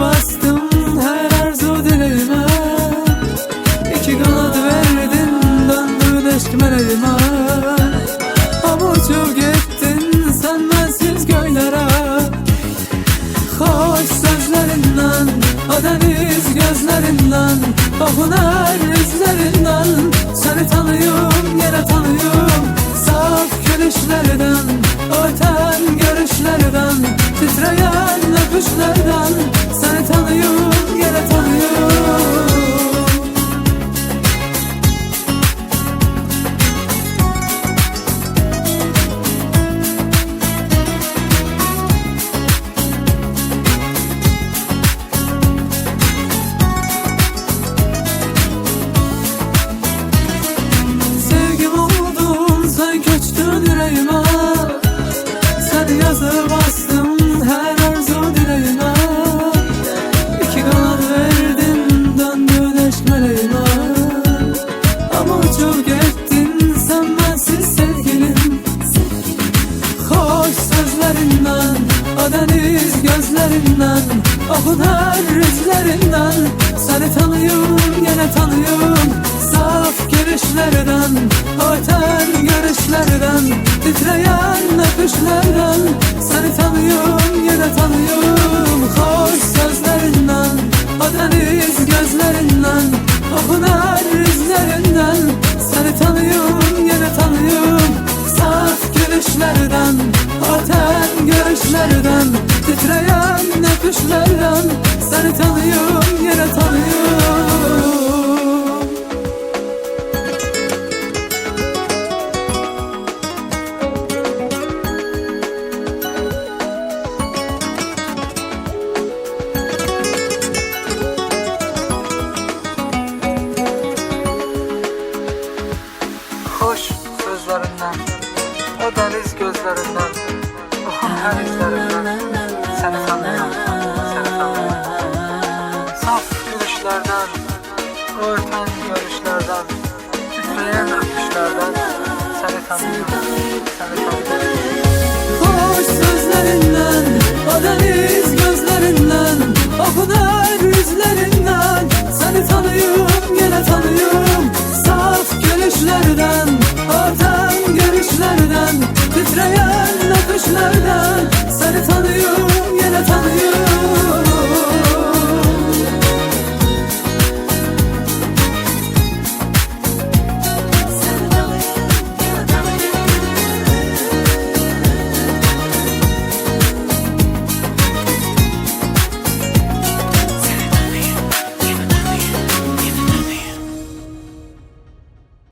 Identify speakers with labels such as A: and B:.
A: bastım her arzu dileğime İki kanat verdin döndün eşk meleğime uçup gittin göylere. Hoş sözlerinden, o deniz gözlerinden O huner izlerinden Seni tanıyorum, Yazı bastım her arzu dileğime. İki kanat verdin meleğime. Ama uçup gittin sen sevgilim Hoş sözlerinden, o deniz gözlerinden O huner izlerinden Seni tanıyorum, yine tanıyorum. Saf gülüşlerden, o öten görüşlerden. Titreyen öpüşlerden gözlerinden, her izlerinden seni tanıyorum, seni tanıyorum. Saf gülüşlerden, örten görüşlerden, titreyen öpüşlerden seni tanıyorum, seni tanıyorum. Titreyen öpüşlerden Seni tanıyorum